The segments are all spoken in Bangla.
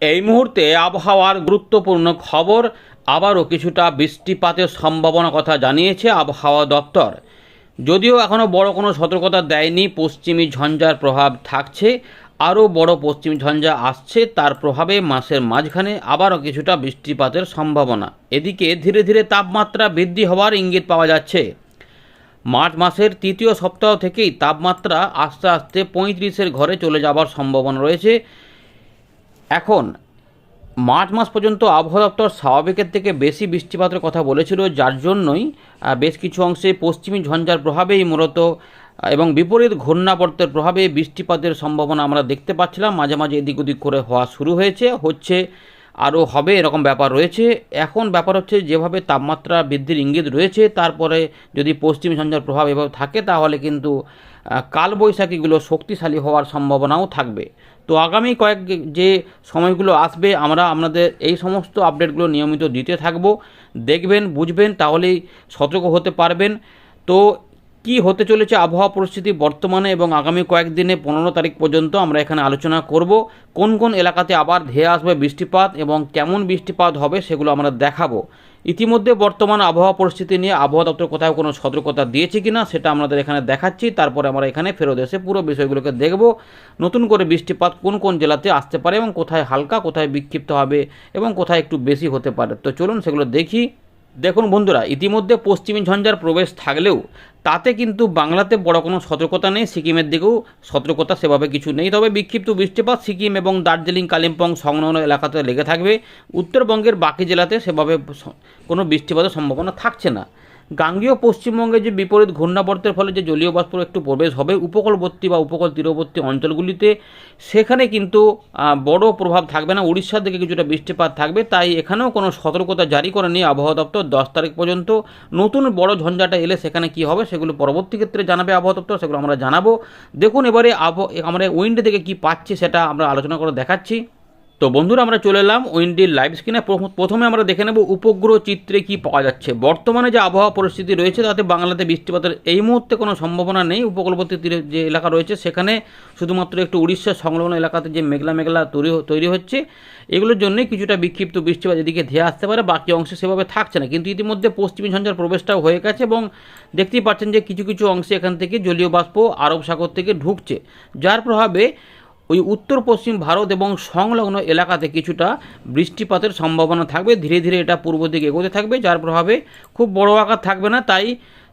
এই মুহূর্তে আবহাওয়ার গুরুত্বপূর্ণ খবর, আবারও কিছুটা বৃষ্টিপাতের সম্ভাবনা কথা জানিয়েছে আবহাওয়া দপ্তর। যদিও এখনও বড় কোনো সতর্কতা দেয়নি, পশ্চিমী ঝঞ্ঝার প্রভাব থাকছে, আরও বড় পশ্চিম ঝঞ্ঝা আসছে, তার প্রভাবে মাসের মাঝখানে আবারও কিছুটা বৃষ্টিপাতের সম্ভাবনা। এদিকে ধীরে ধীরে তাপমাত্রা বৃদ্ধি হওয়ার ইঙ্গিত পাওয়া যাচ্ছে। মার্চ মাসের তৃতীয় সপ্তাহ থেকেই তাপমাত্রা আস্তে আস্তে পঁয়ত্রিশের ঘরে চলে যাবার সম্ভাবনা রয়েছে। এখন, মার্চ মাস পর্যন্ত আবহাওয়া দপ্তর স্বাভাবিকের থেকে বেশি বৃষ্টিপাতের কথা বলেছিল, যার জন্যই বেশ কিছু অংশে পশ্চিমী ঝঞ্ঝার প্রভাবেই মূলত এবং বিপরীত ঘূর্ণাবর্তের প্রভাবে বৃষ্টিপাতের সম্ভাবনা আমরা দেখতে পাচ্ছিলাম। মাঝে মাঝে এদিক ওদিক করে হওয়া শুরু হয়েছে, হচ্ছে আরও হবে এরকম ব্যাপার রয়েছে। এখন ব্যাপার হচ্ছে যেভাবে তাপমাত্রা বৃদ্ধির ইঙ্গিত রয়েছে, তারপরে যদি পশ্চিমী ঝঞ্ঝার প্রভাব এভাবে থাকে, তাহলে কিন্তু কালবৈশাখীগুলো শক্তিশালী হওয়ার সম্ভাবনাও থাকবে। তো আগামী কয়েক যে সময়গুলো আসবে, আমরা আপনাদের এই সমস্ত আপডেটগুলো নিয়মিত দিতে থাকব। দেখবেন, বুঝবেন, তাহলেই সতর্ক হতে পারবেন। তো কি হতে চলেছে আবহাওয়া পরিস্থিতি বর্তমানে এবং আগামী কয়েকদিনে পনেরো তারিখ পর্যন্ত আমরা এখানে আলোচনা করব। কোন কোন এলাকাতে আবার ধেয়ে আসবে বৃষ্টিপাত এবং কেমন বৃষ্টিপাত হবে সেগুলো আমরা দেখাবো। ইতিমধ্যে বর্তমান আবহাওয়া পরিস্থিতি নিয়ে আবহাওয়া দপ্তর কোথাও কোনো সতর্কতা দিয়েছে কিনা সেটা আমাদের এখানে দেখাচ্ছি। তারপরে আমরা এখানে ফেরত এসে পুরো বিষয়গুলোকে দেখব। নতুন করে বৃষ্টিপাত কোন কোন জেলাতে আসতে পারে এবং কোথায় হালকা, কোথায় বিক্ষিপ্ত হবে এবং কোথায় একটু বেশি হতে পারে। তো চলুন সেগুলো দেখি। দেখুন বন্ধুরা, ইতিমধ্যে পশ্চিমী ঝঞ্ঝার প্রবেশ থাকলেও তাতে কিন্তু বাংলাতে বড় কোনো সতর্কতা নেই, সিকিমের দিকেও সতর্কতা সেভাবে কিছু নেই। তবে বিক্ষিপ্ত বৃষ্টিপাত সিকিম এবং দার্জিলিং, কালিম্পং সংলগ্ন এলাকাতে লেগে থাকবে। উত্তরবঙ্গের বাকি জেলাতে সেভাবে কোনো বৃষ্টিপাতের সম্ভাবনা থাকছে না। গাঙ্গীয় পশ্চিমবঙ্গে যে বিপরীত ঘূর্ণাবর্তের ফলে যে জলীয় বাষ্প একটু প্রবেশ হবে উপকূলবর্তী বা উপকূল তীরবর্তী অঞ্চলগুলিতে, সেখানে কিন্তু বড় প্রভাব থাকবে না। উড়িষ্যার দিকে কিছুটা বৃষ্টিপাত থাকবে, তাই এখানেও কোনো সতর্কতা জারি করেনি আবহাওয়া দপ্তর দশ তারিখ পর্যন্ত। নতুন বড় ঝঞ্ঝাটা এলে সেখানে কি হবে সেগুলো পরবর্তী ক্ষেত্রে জানাবে আবহাওয়া দপ্তর, সেগুলো আমরা জানাব। দেখুন এবারে আব আমরা উইন্ড থেকে কি পাচ্ছি সেটা আমরা আলোচনা করে দেখাচ্ছি। তো বন্ধুরা, আমরা চলে এলাম উইন্ডির লাইভ স্ক্রিনে। প্রথম- আমরা দেখে নেব উপগ্রহ চিত্রে কি পাওয়া যাচ্ছে। বর্তমানে যে আবহাওয়া পরিস্থিতি রয়েছে, তাতে বাংলাতে বৃষ্টিপাতের এই মুহূর্তে কোনো সম্ভাবনা নেই। উপকূলবর্তী তীরে যে এলাকা রয়েছে, সেখানে শুধুমাত্র একটু উড়িষ্যার সংলগ্ন এলাকাতে যে মেঘলা মেঘলা তৈরি তৈরি হচ্ছে, এগুলোর জন্যই কিছুটা বিক্ষিপ্ত বৃষ্টিপাত এদিকে ধেয়ে আসতে পারে, বাকি অংশে সেভাবে থাকছে না। কিন্তু ইতিমধ্যে পশ্চিমী ঝঞ্ঝার প্রবেশটাও হয়ে গেছে এবং দেখতেই পাচ্ছেন যে কিছু কিছু অংশে এখান থেকে জলীয় বাষ্প আরব সাগর থেকে ঢুকছে, যার প্রভাবে ওই উত্তর, পশ্চিম ভারত এবং সংলগ্ন এলাকাতে কিছুটা বৃষ্টিপাতের সম্ভাবনা থাকবে। ধীরে ধীরে এটা পূর্ব দিকে এগোতে থাকবে, যার প্রভাবে খুব বড় আকার থাকবে না। তাই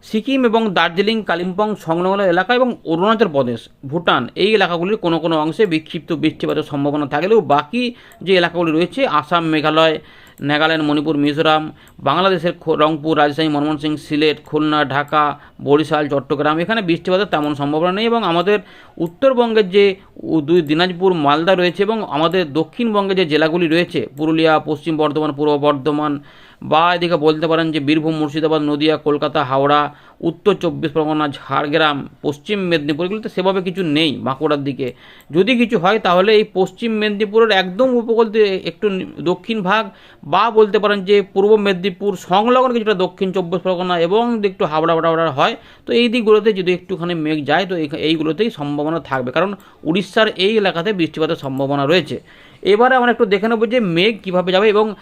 সিকিম এবং দার্জিলিং, কালিম্পং সংলগ্ন এলাকা এবং অরুণাচল প্রদেশ, ভুটান এই এলাকাগুলির কোনো কোনো অংশে বিক্ষিপ্ত বৃষ্টিপাতের সম্ভাবনা থাকলেও বাকি যে এলাকাগুলি রয়েছে, আসাম, মেঘালয় নাগাল্যান্ড, মণিপুর, মিজোরাম, বাংলাদেশের রংপুর, রাজশাহী ময়মনসিংহ সিলেট, খুলনা, ঢাকা, বরিশাল, চট্টগ্রাম, এখানে বৃষ্টিপাতের তেমন সম্ভাবনা নেই এবং আমাদের উত্তরবঙ্গের যে দুই দিনাজপুর, মালদা রয়েছে এবং আমাদের দক্ষিণবঙ্গে যে জেলাগুলি রয়েছে, পুরুলিয়া, পশ্চিম বর্ধমান, পূর্ব বর্ধমান বা এদিকে বলতে পারেন যে বীরভূম, মুর্শিদাবাদ, নদিয়া, কলকাতা, হাওড়া উত্তর চব্বিশ পরগনা, ঝাড়গ্রাম, পশ্চিম মেদিনীপুর এগুলোতে সেভাবে কিছু নেই বাঁকুড়ার দিকে। যদি কিছু হয় তাহলে এই পশ্চিম মেদিনীপুরের একদম উপকূল একটু দক্ষিণ ভাগ বা বলতে পারেন যে পূর্ব মেদিনীপুর সংলগ্ন কিছুটা দক্ষিণ চব্বিশ পরগনা এবং একটু হাওড়া হাওড়া হয়, তো এই দিকগুলোতে যদি একটুখানি মেঘ যায়, তো এই- এইগুলোতেই সম্ভাবনা থাকবে। কারণ উড়িষ্যার এই এলাকাতে বৃষ্টিপাতের সম্ভাবনা রয়েছে। এবারে আমরা একটু দেখে নেব যে মেঘ কীভাবে যাবে এবং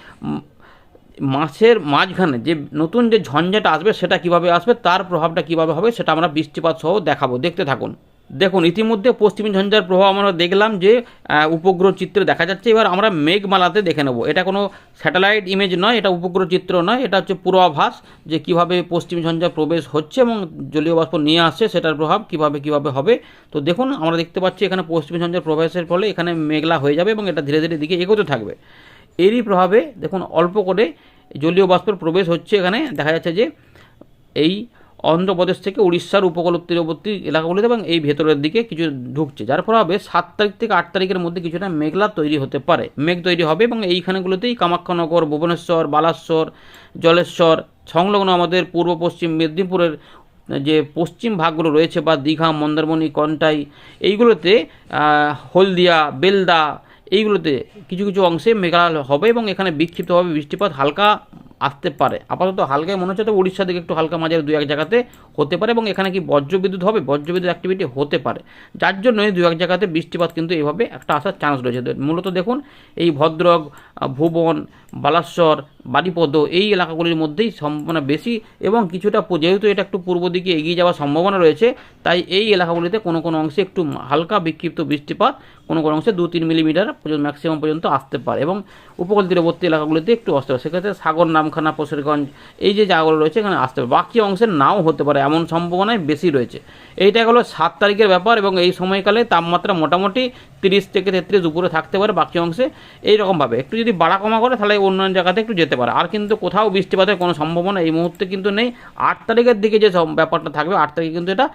মাসের মাঝখানে যে নতুন যে ঝঞ্ঝাটা আসবে, সেটা কীভাবে আসবে, তার প্রভাবটা কীভাবে হবে, সেটা আমরা বৃষ্টিপাত সহ দেখাবো। দেখতে থাকুন। দেখুন, ইতিমধ্যে পশ্চিমী ঝঞ্ঝার প্রভাব আমরা দেখলাম যে উপগ্রহ চিত্রে দেখা যাচ্ছে। এবার আমরা মেঘমালাতে দেখে নেব। এটা কোনো স্যাটেলাইট ইমেজ নয়, এটা উপগ্রহ চিত্র নয়, এটা হচ্ছে পূর্বাভাস যে কীভাবে পশ্চিমী ঝঞ্ঝা প্রবেশ হচ্ছে এবং জলীয় বাষ্প নিয়ে আসছে, সেটার প্রভাব কীভাবে কীভাবে হবে। তো দেখুন, আমরা দেখতে পাচ্ছি এখানে পশ্চিমী ঝঞ্ঝার প্রবেশের ফলে এখানে মেঘলা হয়ে যাবে এবং এটা ধীরে ধীরে দিকে এগোতে থাকবে। এরই প্রভাবে দেখুন অল্প করে জলীয় বাষ্পের প্রবেশ হচ্ছে এখানে। দেখা যাচ্ছে যে এই অন্ধ্রপ্রদেশ থেকে উড়িষ্যার উপকূল তীরবর্তী এলাকাগুলিতে এবং এই ভেতরের দিকে কিছু ঢুকছে। যার প্রভাবে সাত তারিখ থেকে আট তারিখের মধ্যে কিছুটা মেঘলা তৈরি হতে পারে। মেঘ তৈরি হবে এবং এইখানেগুলোতেই কামাখ্যানগর, ভুবনেশ্বর বালাশ্বর জলেশ্বর, সংলগ্ন আমাদের পূর্ব, পশ্চিম মেদিনীপুরের যে পশ্চিম ভাগগুলো রয়েছে বা দীঘা, মন্দারমণি, কন্টাই, এইগুলোতে হলদিয়া, বেলদা এইগুলোতে কিছু কিছু অংশে মেঘালয় হবে এবং এখানে বিক্ষিপ্তভাবে বৃষ্টিপাত হালকা আসতে পারে। আপাতত হালকায় মনে হচ্ছে তো উড়িষ্যা দিকে একটু হালকা মাঝারি দু এক জায়গাতে হতে পারে এবং এখানে কি বজ্রবিদ্যুৎ হবে? বজ্রবিদ্যুৎ অ্যাক্টিভিটি হতে পারে। যার জন্যই দু এক জায়গাতে বৃষ্টিপাত কিন্তু এইভাবে একটা আসার চান্স রয়েছে। মূলত দেখুন, এই ভদ্রক ভুবন বালাশ্বর বারিপদ এই এলাকাগুলির মধ্যেই সম্ভাবনা বেশি এবং কিছুটা যেহেতু এটা একটু পূর্ব দিকে এগিয়ে যাওয়ার সম্ভাবনা রয়েছে, তাই এই এলাকাগুলিতে কোনো কোনো অংশে একটু হালকা বিক্ষিপ্ত বৃষ্টিপাত কোনো কোনো অংশে দু তিন মিলিমিটার পর্যন্ত ম্যাক্সিমাম পর্যন্ত আসতে পারে এবং উপকূল তীরবর্তী এলাকাগুলিতে একটু আসতে পারে সেক্ষেত্রে সাগর পশুরগঞ্জ, এই যে জায়গাগুলো রয়েছে এখানে আসতে পারে বাকি অংশে নাও হতে পারে, এমন সম্ভাবনাই বেশি রয়েছে। এইটা হলো সাত তারিখের ব্যাপার এবং এই সময়কালে তাপমাত্রা মোটামুটি তিরিশ থেকে তেত্রিশ উপরে থাকতে পারে বাকি অংশে এইরকমভাবে। একটু যদি বাড়া কমা করে তাহলে অন্যান্য জায়গাতে একটু যেতে পারে। আর কিন্তু কোথাও বৃষ্টিপাতের কোনো সম্ভাবনা এই মুহূর্তে কিন্তু নেই। আট তারিখের দিকে যে ব্যাপারটা থাকবে, আট তারিখে কিন্তু এটা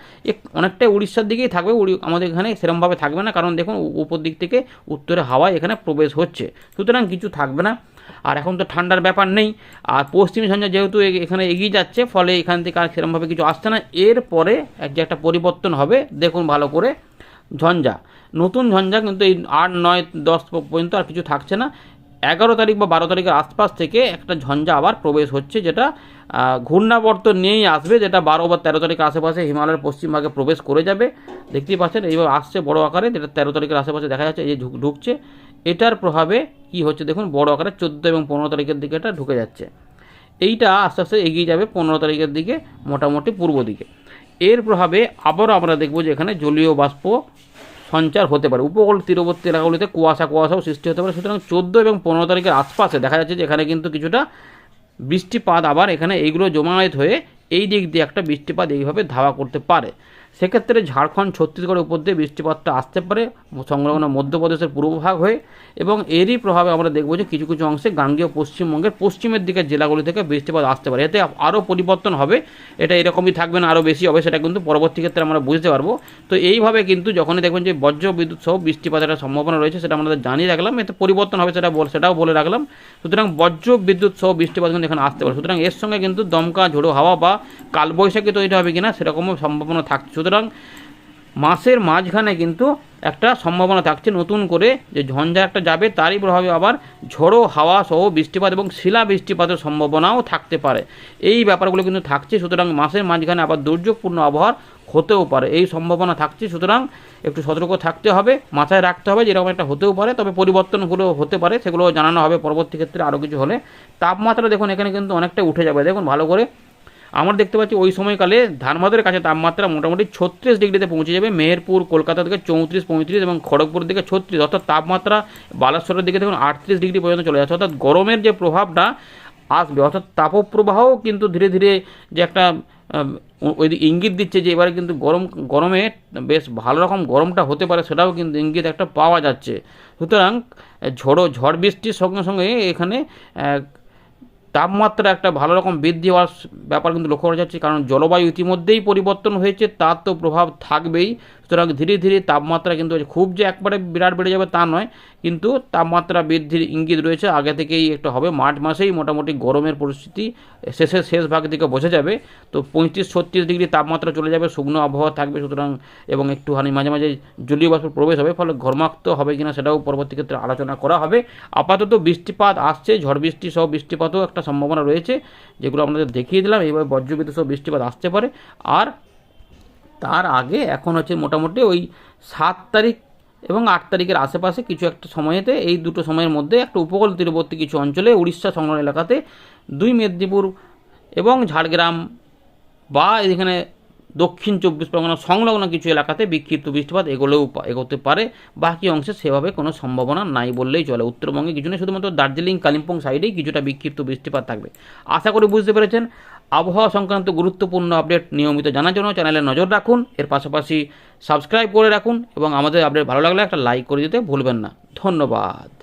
অনেকটাই উড়িষ্যার দিকেই থাকবে। উড়ি- আমাদের এখানে সেরমভাবে থাকবে না, কারণ দেখুন উপর দিক থেকে উত্তরে হাওয়া এখানে প্রবেশ হচ্ছে। সুতরাং কিছু থাকবে না। আর এখন তো ঠান্ডার ব্যাপার নেই। আর পশ্চিম ঝঞ্ঝা যেহেতু এখানে এগিয়ে যাচ্ছে, ফলে এখান থেকে আর সেরমভাবে কিছু আসছে না। এরপরে এক যে একটা পরিবর্তন হবে, দেখুন ভালো করে। ঝঞ্ঝা, নতুন ঝঞ্ঝা কিন্তু এই আট, নয়, দশ পর্যন্ত আর কিছু থাকছে না। এগারো তারিখ বা বারো তারিখের আশপাশ থেকে একটা ঝঞ্ঝা আবার প্রবেশ হচ্ছে, যেটা ঘূর্ণাবর্ত নিয়েই আসবে, যেটা বারো বা তেরো তারিখের আশেপাশে হিমালয়ের পশ্চিমভাগে প্রবেশ করে যাবে। দেখতেই পাচ্ছেন, এইভাবে আসছে বড় আকারে, যেটা তেরো তারিখের আশেপাশে দেখা যাচ্ছে, এই ঢুকছে। এটার প্রভাবে কি হচ্ছে? দেখুন, বড় আকারে চোদ্দ এবং পনেরো তারিখের দিকে এটা ঢুকে যাচ্ছে। এইটা আস্তে আস্তে এগিয়ে যাবে পনেরো তারিখের দিকে, মোটামুটি পূর্ব দিকে। এর প্রভাবে আবারও আমরা দেখব যে এখানে জলীয় বাষ্প সঞ্চার হতে পারে। উপকূল তীরবর্তী এলাকাগুলিতে কুয়াশা, কুয়াশাও সৃষ্টি হতে পারে। সুতরাং চোদ্দ এবং পনেরো তারিখের আশপাশে দেখা যাচ্ছে যে এখানে কিন্তু কিছুটা বৃষ্টিপাত আবার এখানে এইগুলো জমায়েত হয়ে এই দিক দিয়ে একটা বৃষ্টিপাত এইভাবে ধাওয়া করতে পারে। সেক্ষেত্রে ঝাড়খণ্ড, ছত্তিশগড়ের উপর দিয়ে বৃষ্টিপাতটা আসতে পারে, সংলগ্ন মধ্যপ্রদেশের পূর্বভাগ হয়ে, এবং এরই প্রভাবে আমরা দেখব যে কিছু কিছু অংশে গাঙ্গেয় পশ্চিমবঙ্গের পশ্চিমের দিকের জেলাগুলি থেকে বৃষ্টিপাত আসতে পারে। এতে আরও পরিবর্তন হবে, এটা এরকমই থাকবে না আরও বেশি হবে, সেটা কিন্তু পরবর্তী ক্ষেত্রে আমরা বুঝতে পারব। তো এইভাবে কিন্তু যখনই দেখবেন যে বজ্র বিদ্যুৎ সহ বৃষ্টিপাতের একটা সম্ভাবনা রয়েছে, সেটা আমরা জানিয়ে রাখলাম, এতে পরিবর্তন হবে সেটা সেটাও বলে রাখলাম। সুতরাং বজ্র বিদ্যুৎ সহ বৃষ্টিপাত কিন্তু এখানে আসতে পারে। সুতরাং এর সঙ্গে কিন্তু দমকা, ঝোড়ো হাওয়া বা কালবৈশাখী তৈরি হবে কিনা, সেরকমও সম্ভাবনা থাকছে সুতরাং মাসের মাঝখানে কিন্তু একটা সম্ভাবনা থাকছে নতুন করে যে ঝঞ্ঝা একটা যাবে, তারই প্রভাবে আবার ঝোড়ো হাওয়া সহ বৃষ্টিপাত এবং শিলা বৃষ্টিপাতের সম্ভাবনাও থাকতে পারে। এই ব্যাপারগুলো কিন্তু থাকছে, সুতরাং মাসের মাঝখানে আবার দুর্যোগপূর্ণ আবহাওয়ার হতেও পারে। এই সম্ভাবনা থাকছে, সুতরাং একটু সতর্ক থাকতে হবে, মাথায় রাখতে হবে যেরকম একটা হতেও পারে, তবে পরিবর্তনগুলো হতে পারে, সেগুলো জানানো হবে। পরবর্তী ক্ষেত্রে আরও কিছু হলে তাপমাত্রা দেখুন এখানে কিন্তু অনেকটা উঠে যাবে। দেখুন ভালো করে আমরা দেখতে পাচ্ছি ওই সময়কালে ধানবাদের কাছে তাপমাত্রা মোটামুটি ছত্রিশ ডিগ্রিতে পৌঁছে যাবে। মেহেরপুর, কলকাতা থেকে চৌত্রিশ, পঁয়ত্রিশ এবং খড়গপুর দিকে ছত্রিশ। অর্থাৎ তাপমাত্রা বালাশ্বরের দিকে দেখুন আটত্রিশ ডিগ্রি পর্যন্ত চলে যাচ্ছে। অর্থাৎ গরমের যে প্রভাবটা আসবে, অর্থাৎ তাপপ্রবাহও কিন্তু ধীরে ধীরে যে একটা ওই ইঙ্গিত দিচ্ছে যে এবারে কিন্তু গরম, গরমে বেশ ভালো রকম গরমটা হতে পারে সেটাও কিন্তু ইঙ্গিত একটা পাওয়া যাচ্ছে। সুতরাং ঝড়ো, ঝড় বৃষ্টির সঙ্গে সঙ্গে এখানে তাপমাত্রা একটা ভালো রকম বৃদ্ধি হওয়ার ব্যাপার কিন্তু লক্ষ্য করা যাচ্ছে, কারণ জলবায়ু ইতিমধ্যেই পরিবর্তন হয়েছে, তার তো প্রভাব থাকবেই। সুতরাং ধীরে ধীরে তাপমাত্রা কিন্তু খুব যে একবারে বিরাট বেড়ে যাবে তা নয়, কিন্তু তাপমাত্রা বৃদ্ধির ইঙ্গিত রয়েছে। আগে থেকেই একটা হবে। মার্চ মাসেই মোটামুটি গরমের পরিস্থিতি শেষের শেষ ভাগ দিকে বোঝা যাবে। তো পঁয়ত্রিশ ছত্রিশ ডিগ্রি তাপমাত্রা চলে যাবে, শুকনো আবহাওয়া থাকবে সুতরাং এবং একটুখানি মাঝে মাঝে জলীয় বাষ্প প্রবেশ হবে, ফলে ঘর্মাক্ত হবে কিনা সেটাও পরবর্তী ক্ষেত্রে আলোচনা করা হবে। আপাতত বৃষ্টিপাত আসছে, ঝড় বৃষ্টি সহ বৃষ্টিপাতও একটা সম্ভাবনা রয়েছে, যেগুলো আপনাদের দেখিয়ে দিলাম। এইভাবে বজ্রবিদ্যুৎ সহ বৃষ্টিপাত আসতে পারে। আর তার আগে এখন হচ্ছে মোটামুটি ওই সাত তারিখ এবং আট তারিখের আশেপাশে কিছু একটা সময়েতে এই দুটো সময়ের মধ্যে একটা উপকূল তীরবর্তী কিছু অঞ্চলে উড়িষ্যা সংলগ্ন এলাকাতে দুই মেদিনীপুর এবং ঝাড়গ্রাম বা এখানে দক্ষিণ চব্বিশ পরগনা সংলগ্ন কিছু এলাকাতে বিক্ষিপ্ত বৃষ্টিপাত এগোলেও এগোতে পারে। বাকি অংশে সেভাবে কোনো সম্ভাবনা নাই বললেই চলে। উত্তরবঙ্গে কিছু নেই শুধুমাত্র দার্জিলিং, কালিম্পং সাইডেই কিছুটা বিক্ষিপ্ত বৃষ্টিপাত থাকবে। আশা করি বুঝতে পেরেছেন। আবহাওয়া সংক্রান্ত গুরুত্বপূর্ণ আপডেট নিয়মিত জানার জন্য চ্যানেলে নজর রাখুন। এর পাশাপাশি সাবস্ক্রাইব করে রাখুন এবং আমাদের আপডেট ভালো লাগলে একটা লাইক করে দিতে ভুলবেন না। ধন্যবাদ।